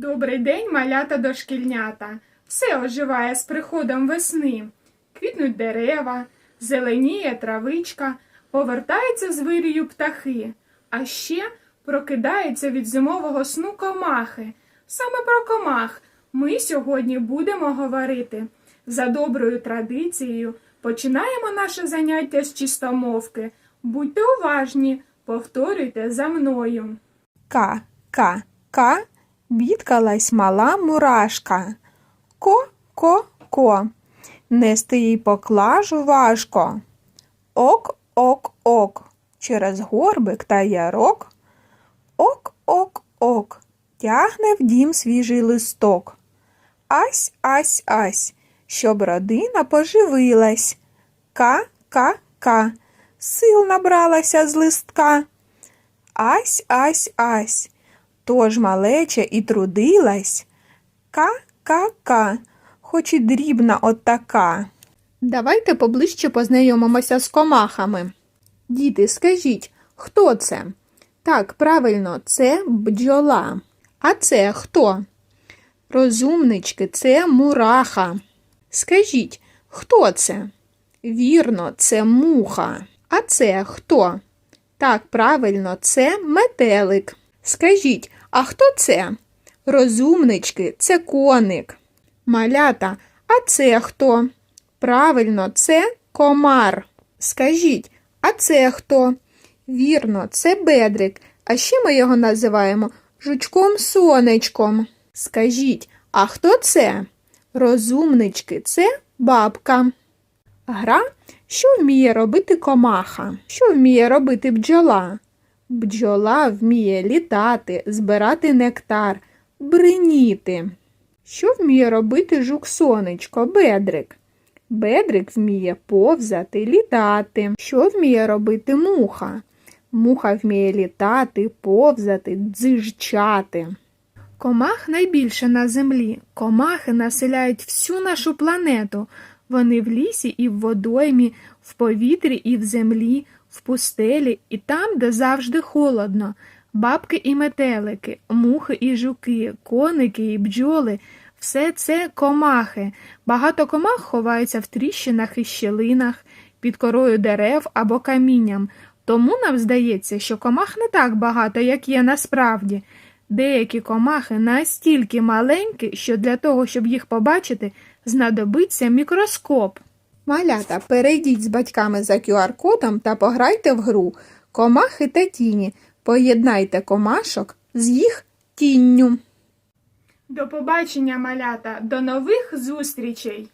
Добрий день, малята дошкільнята. Все оживає з приходом весни. Квітнуть дерева, зеленіє травичка, повертаються з вирію птахи, а ще прокидаються від зимового сну комахи. Саме про комах ми сьогодні будемо говорити. За доброю традицією починаємо наше заняття з чистомовки. Будьте уважні, повторюйте за мною. Ка, ка, ка, бідкалась мала мурашка. Ко, ко, ко, нести їй поклажу важко. Ок, ок, ок, через горбик та ярок. Ок, ок, ок, тягне в дім свіжий листок. Ась, ась, ась, щоб родина поживилась. Ка, ка, ка, сил набралася з листка. Ась, ась, ась, тож малеча і трудилась. Ка-ка-ка, хоч і дрібна от. Давайте поближче познайомимося з комахами. Діти, скажіть, хто це? Так, правильно, це бджола. А це хто? Розумнички, це мураха. Скажіть, хто це? Вірно, це муха. А це хто? Так, правильно, це метелик. Скажіть, а хто це? Розумнички, це коник. Малята, а це хто? Правильно, це комар. Скажіть, а це хто? Вірно, це бедрик. А ще ми його називаємо жучком-сонечком. Скажіть, а хто це? Розумнички, це бабка. Гра, що вміє робити комаха? Що вміє робити бджола? Бджола вміє літати, збирати нектар, бриніти. Що вміє робити жук-сонечко, бедрик? Бедрик вміє повзати, літати. Що вміє робити муха? Муха вміє літати, повзати, дзижчати. Комах найбільше на землі. Комахи населяють всю нашу планету. Вони в лісі і в водоймі, в повітрі і в землі, в пустелі і там, де завжди холодно. Бабки і метелики, мухи і жуки, коники і бджоли все це комахи. Багато комах ховаються в тріщинах і щілинах, під корою дерев або камінням. Тому нам здається, що комах не так багато, як є насправді. Деякі комахи настільки маленькі, що для того, щоб їх побачити, знадобиться мікроскоп. Малята, перейдіть з батьками за QR-кодом та пограйте в гру Комахи та тіні. Поєднайте комашок з їх тінню. До побачення, малята, до нових зустрічей!